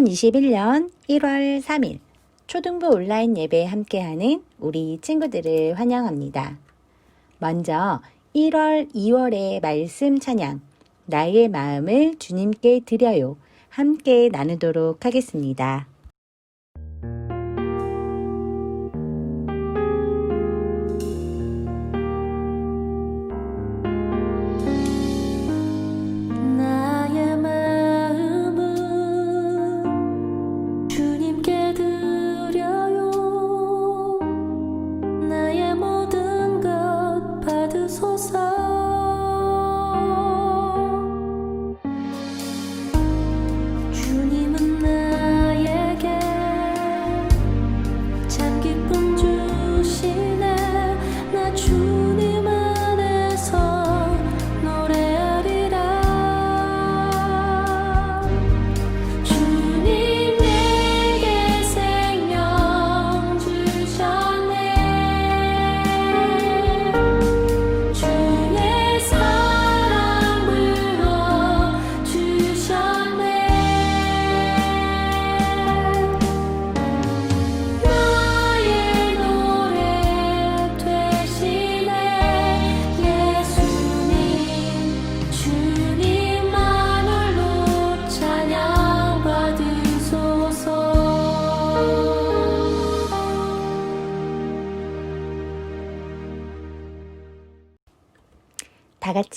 2021년 1월 3일 초등부 온라인 예배에 함께하는 우리 친구들을 환영합니다. 먼저 1월, 2월의 말씀 찬양, 나의 마음을 주님께 드려요. 함께 나누도록 하겠습니다.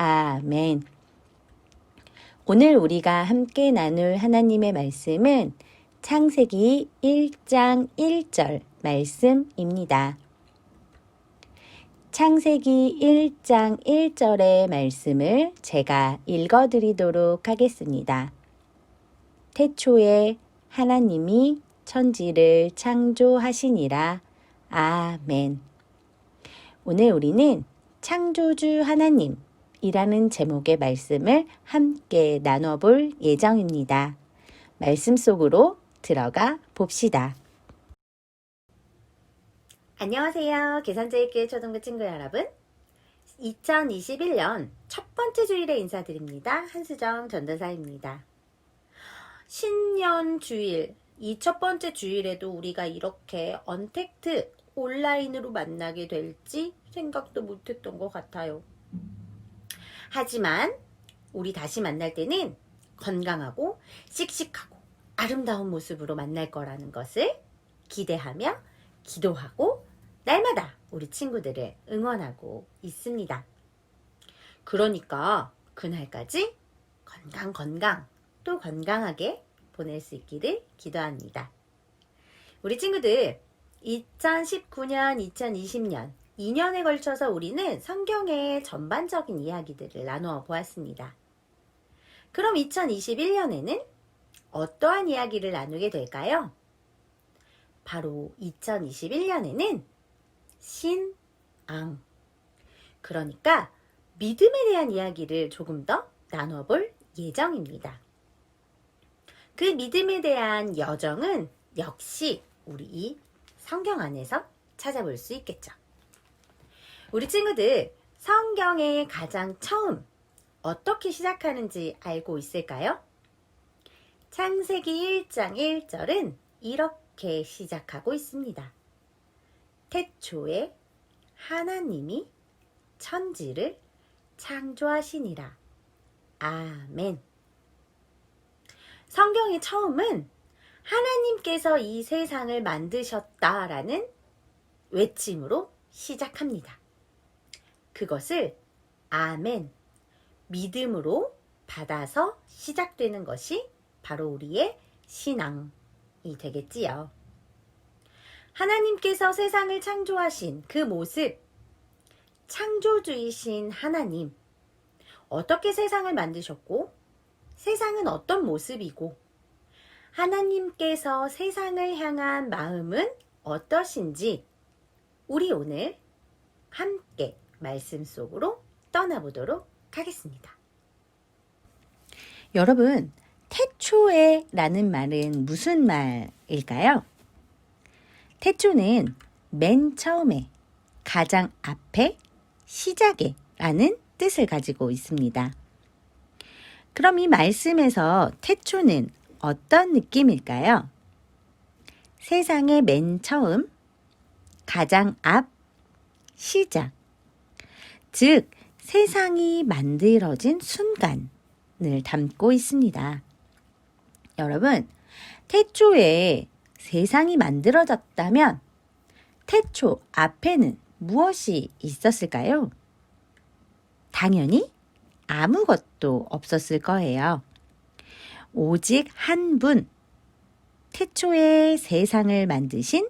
아멘. 오늘 우리가 함께 나눌 하나님의 말씀은 창세기 1장 1절 말씀입니다. 창세기 1장 1절의 말씀을 제가 읽어 드리도록 하겠습니다. 태초에 하나님이 천지를 창조하시니라. 아멘. 오늘 우리는 창조주 하나님 이라는 제목의 말씀을 함께 나눠볼 예정입니다. 말씀 속으로 들어가 봅시다. 안녕하세요. 계산제일교회 초등부 친구 여러분. 2021년 첫 번째 주일에 인사드립니다. 한수정 전도사입니다. 신년 주일, 이 첫 번째 주일에도 우리가 이렇게 언택트 온라인으로 만나게 될지 생각도 못했던 것 같아요. 하지만 우리 다시 만날 때는 건강하고 씩씩하고 아름다운 모습으로 만날 거라는 것을 기대하며 기도하고 날마다 우리 친구들을 응원하고 있습니다. 그러니까 그날까지 건강 건강 또 건강하게 보낼 수 있기를 기도합니다. 우리 친구들 2019년 2020년 2년에 걸쳐서 우리는 성경의 전반적인 이야기들을 나누어 보았습니다. 그럼 2021년에는 어떠한 이야기를 나누게 될까요? 바로 2021년에는 신앙. 그러니까 믿음에 대한 이야기를 조금 더 나누어 볼 예정입니다. 그 믿음에 대한 여정은 역시 우리 이 성경 안에서 찾아볼 수 있겠죠. 우리 친구들 성경의 가장 처음 어떻게 시작하는지 알고 있을까요? 창세기 1장 1절은 이렇게 시작하고 있습니다. 태초에 하나님이 천지를 창조하시니라. 아멘. 성경의 처음은 하나님께서 이 세상을 만드셨다라는 외침으로 시작합니다. 그것을 아멘, 믿음으로 받아서 시작되는 것이 바로 우리의 신앙이 되겠지요. 하나님께서 세상을 창조하신 그 모습, 창조주이신 하나님, 어떻게 세상을 만드셨고, 세상은 어떤 모습이고, 하나님께서 세상을 향한 마음은 어떠신지, 우리 오늘 함께 말씀 속으로 떠나보도록 하겠습니다. 여러분, 태초에 라는 말은 무슨 말일까요? 태초는 맨 처음에, 가장 앞에, 시작에 라는 뜻을 가지고 있습니다. 그럼 이 말씀에서 태초는 어떤 느낌일까요? 세상의 맨 처음, 가장 앞, 시작. 즉, 세상이 만들어진 순간을 담고 있습니다. 여러분, 태초에 세상이 만들어졌다면 태초 앞에는 무엇이 있었을까요? 당연히 아무것도 없었을 거예요. 오직 한 분, 태초에 세상을 만드신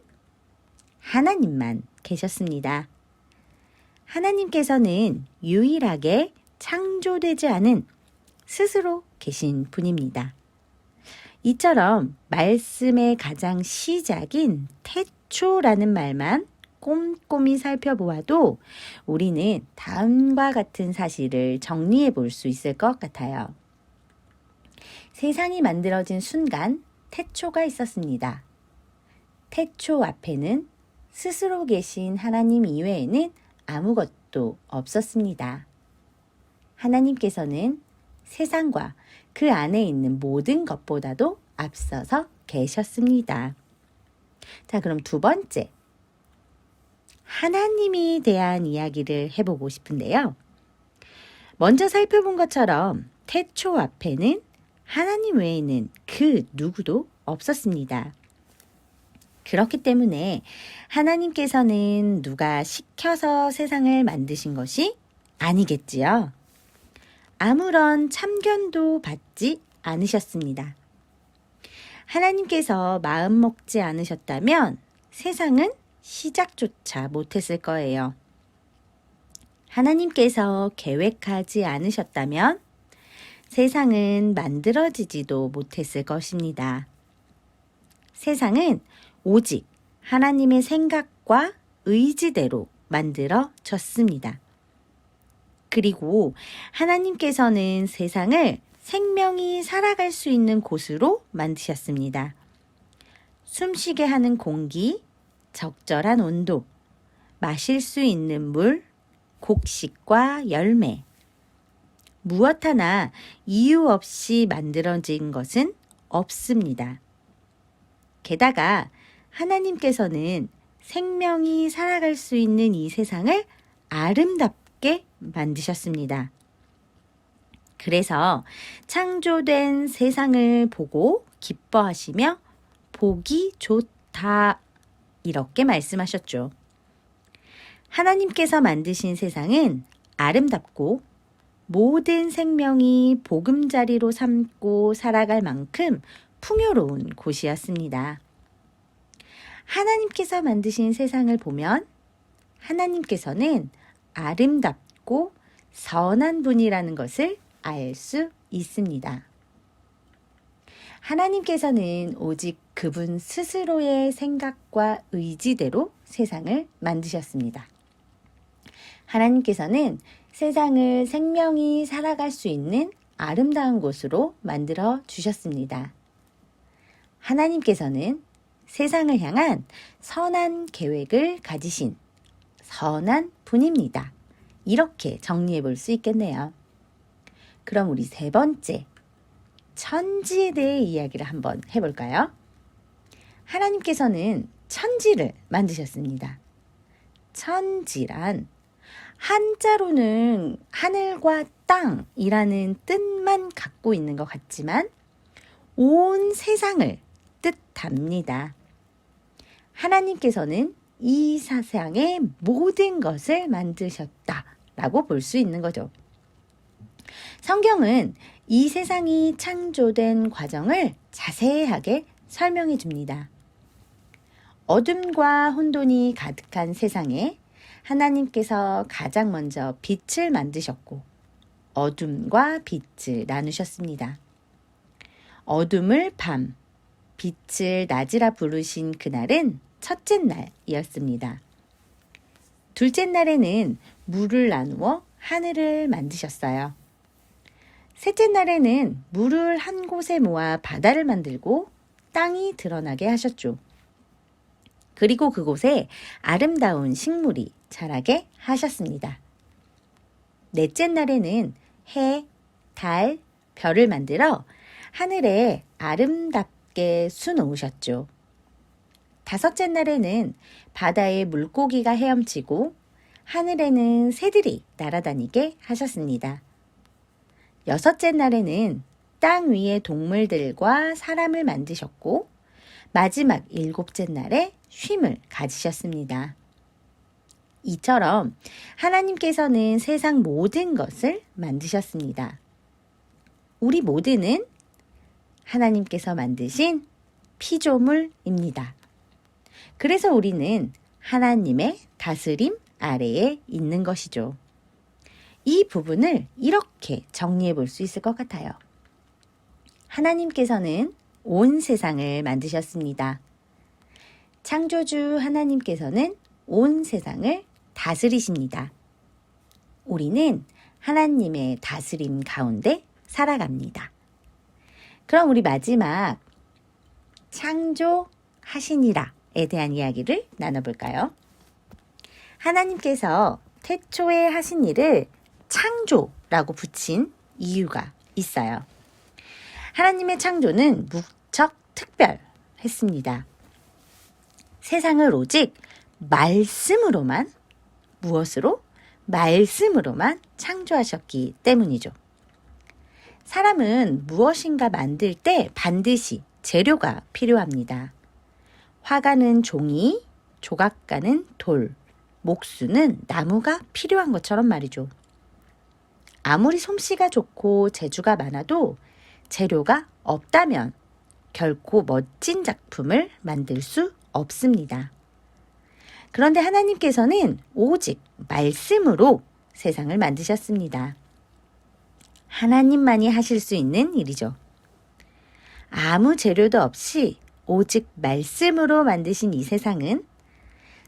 하나님만 계셨습니다. 하나님께서는 유일하게 창조되지 않은 스스로 계신 분입니다. 이처럼 말씀의 가장 시작인 태초라는 말만 꼼꼼히 살펴보아도 우리는 다음과 같은 사실을 정리해 볼 수 있을 것 같아요. 세상이 만들어진 순간 태초가 있었습니다. 태초 앞에는 스스로 계신 하나님 이외에는 아무것도 없었습니다. 하나님께서는 세상과 그 안에 있는 모든 것보다도 앞서서 계셨습니다. 자, 그럼 두 번째. 하나님이 대한 이야기를 해보고 싶은데요. 먼저 살펴본 것처럼 태초 앞에는 하나님 외에는 그 누구도 없었습니다. 그렇기 때문에 하나님께서는 누가 시켜서 세상을 만드신 것이 아니겠지요. 아무런 참견도 받지 않으셨습니다. 하나님께서 마음 먹지 않으셨다면 세상은 시작조차 못했을 거예요. 하나님께서 계획하지 않으셨다면 세상은 만들어지지도 못했을 것입니다. 세상은 오직 하나님의 생각과 의지대로 만들어졌습니다. 그리고 하나님께서는 세상을 생명이 살아갈 수 있는 곳으로 만드셨습니다. 숨쉬게 하는 공기, 적절한 온도, 마실 수 있는 물, 곡식과 열매. 무엇 하나 이유 없이 만들어진 것은 없습니다. 게다가 하나님께서는 생명이 살아갈 수 있는 이 세상을 아름답게 만드셨습니다. 그래서 창조된 세상을 보고 기뻐하시며 보기 좋다. 이렇게 말씀하셨죠. 하나님께서 만드신 세상은 아름답고 모든 생명이 보금자리로 삼고 살아갈 만큼 풍요로운 곳이었습니다. 하나님께서 만드신 세상을 보면 하나님께서는 아름답고 선한 분이라는 것을 알 수 있습니다. 하나님께서는 오직 그분 스스로의 생각과 의지대로 세상을 만드셨습니다. 하나님께서는 세상을 생명이 살아갈 수 있는 아름다운 곳으로 만들어 주셨습니다. 하나님께서는 세상을 향한 선한 계획을 가지신 선한 분입니다. 이렇게 정리해 볼 수 있겠네요. 그럼 우리 세 번째, 천지에 대해 이야기를 한번 해볼까요? 하나님께서는 천지를 만드셨습니다. 천지란 한자로는 하늘과 땅이라는 뜻만 갖고 있는 것 같지만 온 세상을 뜻합니다. 하나님께서는 이 세상의 모든 것을 만드셨다라고 볼 수 있는 거죠. 성경은 이 세상이 창조된 과정을 자세하게 설명해 줍니다. 어둠과 혼돈이 가득한 세상에 하나님께서 가장 먼저 빛을 만드셨고 어둠과 빛을 나누셨습니다. 어둠을 밤, 빛을 낮이라 부르신 그날은 첫째 날이었습니다. 둘째 날에는 물을 나누어 하늘을 만드셨어요. 셋째 날에는 물을 한 곳에 모아 바다를 만들고 땅이 드러나게 하셨죠. 그리고 그곳에 아름다운 식물이 자라게 하셨습니다. 넷째 날에는 해, 달, 별을 만들어 하늘에 아름답게 수놓으셨죠. 다섯째 날에는 바다에 물고기가 헤엄치고 하늘에는 새들이 날아다니게 하셨습니다. 여섯째 날에는 땅 위의 동물들과 사람을 만드셨고 마지막 일곱째 날에 쉼을 가지셨습니다. 이처럼 하나님께서는 세상 모든 것을 만드셨습니다. 우리 모두는 하나님께서 만드신 피조물입니다. 그래서 우리는 하나님의 다스림 아래에 있는 것이죠. 이 부분을 이렇게 정리해 볼 수 있을 것 같아요. 하나님께서는 온 세상을 만드셨습니다. 창조주 하나님께서는 온 세상을 다스리십니다. 우리는 하나님의 다스림 가운데 살아갑니다. 그럼 우리 마지막 창조하시니라에 대한 이야기를 나눠볼까요? 하나님께서 태초에 하신 일을 창조라고 붙인 이유가 있어요. 하나님의 창조는 무척 특별했습니다. 세상을 오직 말씀으로만 무엇으로? 말씀으로만 창조하셨기 때문이죠. 사람은 무엇인가 만들 때 반드시 재료가 필요합니다. 화가는 종이, 조각가는 돌, 목수는 나무가 필요한 것처럼 말이죠. 아무리 솜씨가 좋고 재주가 많아도 재료가 없다면 결코 멋진 작품을 만들 수 없습니다. 그런데 하나님께서는 오직 말씀으로 세상을 만드셨습니다. 하나님만이 하실 수 있는 일이죠. 아무 재료도 없이 오직 말씀으로 만드신 이 세상은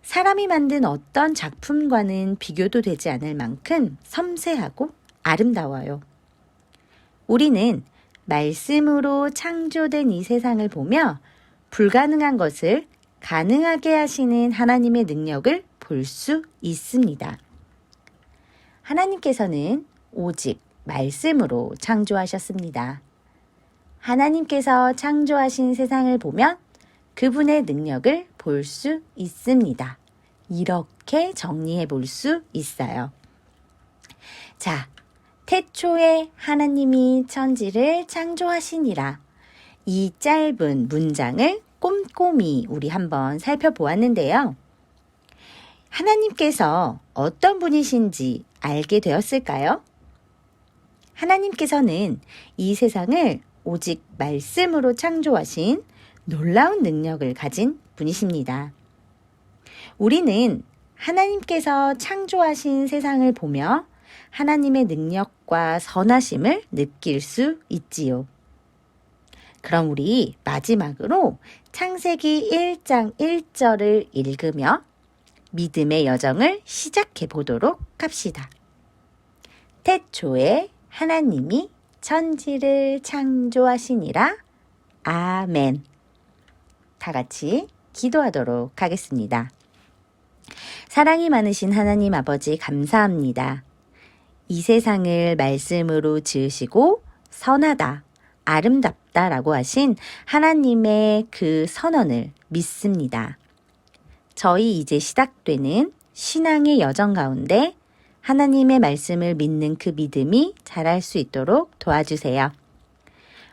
사람이 만든 어떤 작품과는 비교도 되지 않을 만큼 섬세하고 아름다워요. 우리는 말씀으로 창조된 이 세상을 보며 불가능한 것을 가능하게 하시는 하나님의 능력을 볼 수 있습니다. 하나님께서는 오직 말씀으로 창조하셨습니다. 하나님께서 창조하신 세상을 보면 그분의 능력을 볼 수 있습니다. 이렇게 정리해 볼 수 있어요. 자, 태초에 하나님이 천지를 창조하시니라. 이 짧은 문장을 꼼꼼히 우리 한번 살펴보았는데요. 하나님께서 어떤 분이신지 알게 되었을까요? 하나님께서는 이 세상을 오직 말씀으로 창조하신 놀라운 능력을 가진 분이십니다. 우리는 하나님께서 창조하신 세상을 보며 하나님의 능력과 선하심을 느낄 수 있지요. 그럼 우리 마지막으로 창세기 1장 1절을 읽으며 믿음의 여정을 시작해 보도록 합시다. 태초에 하나님이 천지를 창조하시니라. 아멘. 다 같이 기도하도록 하겠습니다. 사랑이 많으신 하나님 아버지 감사합니다. 이 세상을 말씀으로 지으시고 선하다, 아름답다 라고 하신 하나님의 그 선언을 믿습니다. 저희 이제 시작되는 신앙의 여정 가운데 하나님의 말씀을 믿는 그 믿음이 자랄 수 있도록 도와주세요.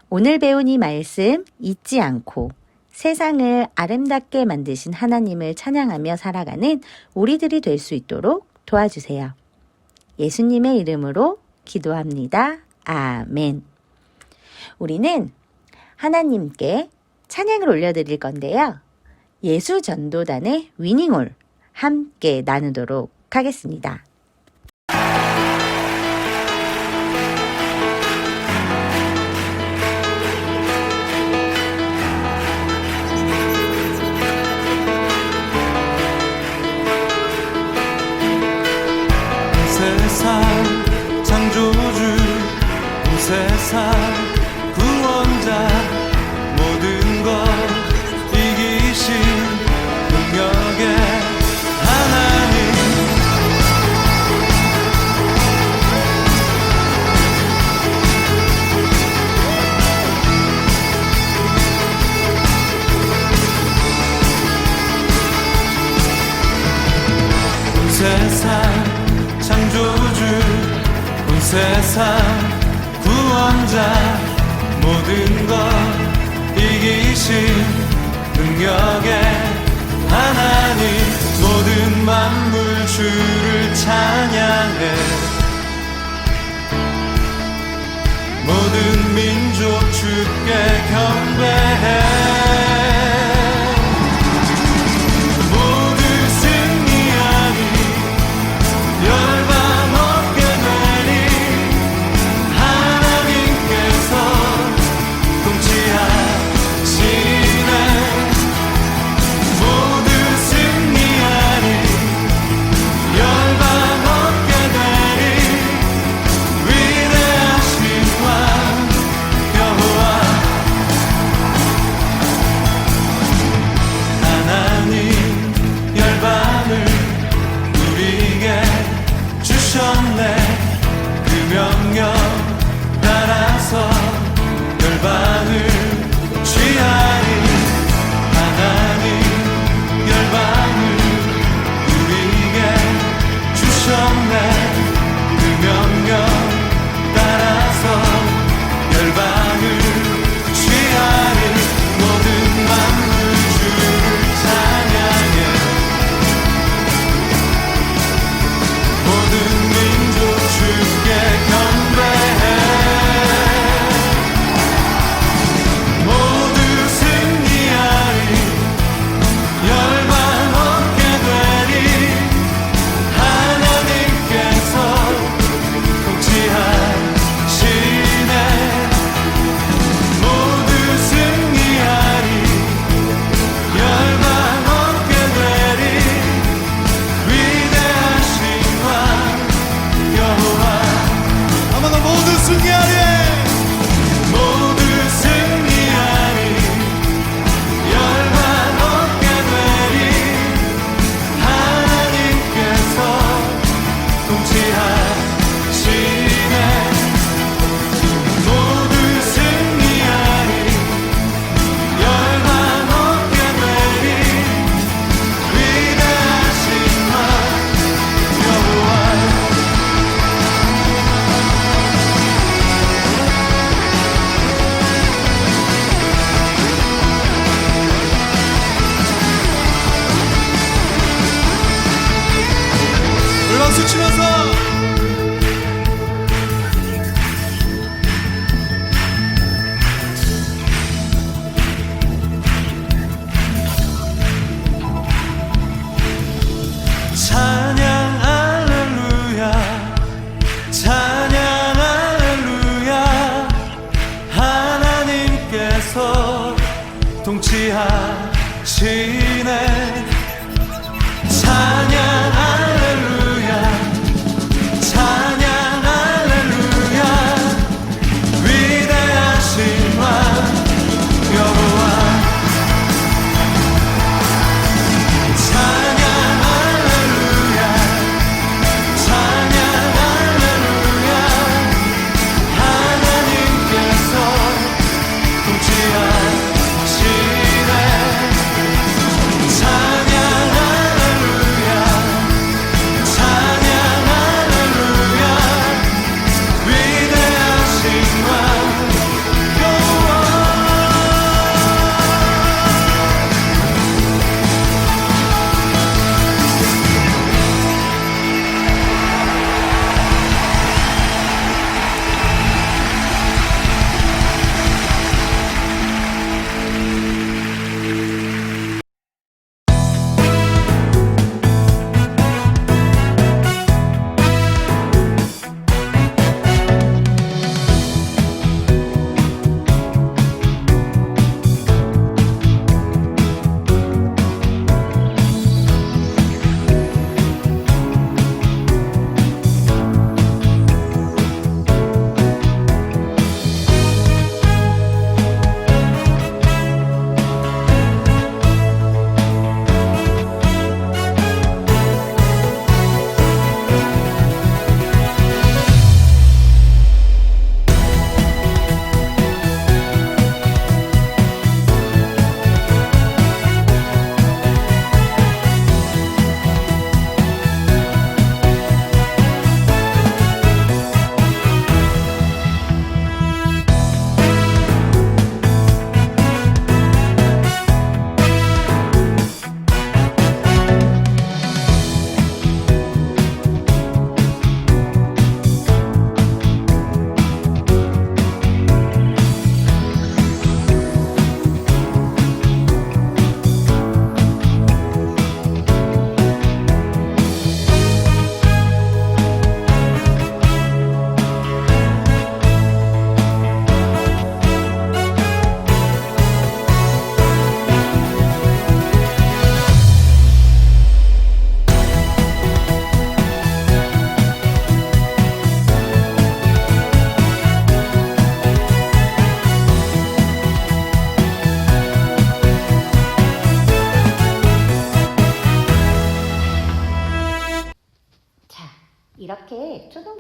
오늘 배운 이 말씀 잊지 않고 세상을 아름답게 만드신 하나님을 찬양하며 살아가는 우리들이 될 수 있도록 도와주세요. 예수님의 이름으로 기도합니다. 아멘. 우리는 하나님께 찬양을 올려드릴 건데요. 예수 전도단의 위닝홀 함께 나누도록 하겠습니다. 능력의 하나님 모든 만물 주를 찬양해. 모든 민족 주께 경배해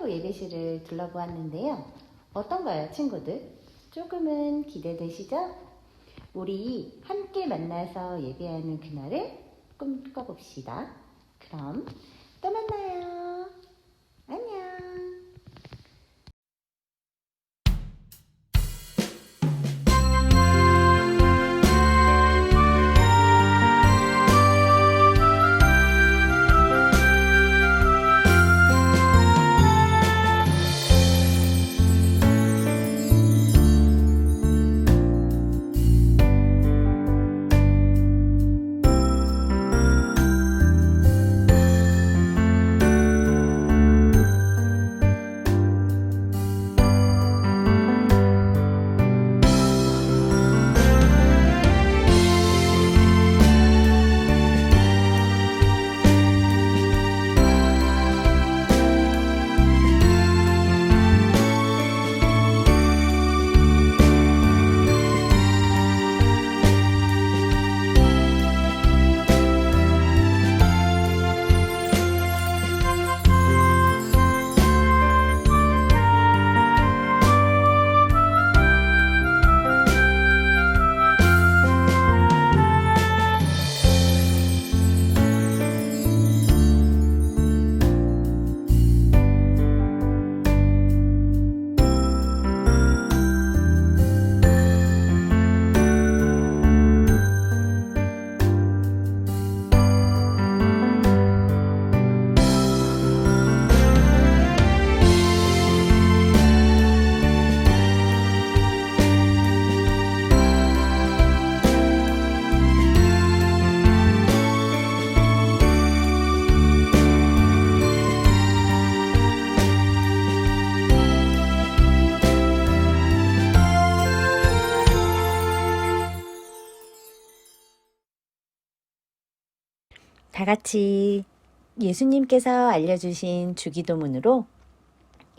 예배실을 둘러보았는데요. 어떤가요, 친구들? 조금은 기대되시죠? 우리 함께 만나서 예배하는 그날을 꿈꿔봅시다. 그럼 또 만나요. 안녕. 같이 예수님께서 알려주신 주기도문으로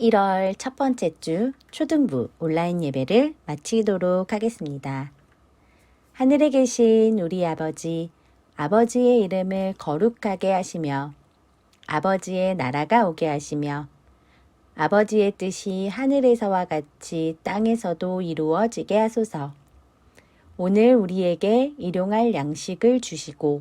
1월 첫 번째 주 초등부 온라인 예배를 마치도록 하겠습니다. 하늘에 계신 우리 아버지, 아버지의 이름을 거룩하게 하시며, 아버지의 나라가 오게 하시며, 아버지의 뜻이 하늘에서와 같이 땅에서도 이루어지게 하소서. 오늘 우리에게 일용할 양식을 주시고,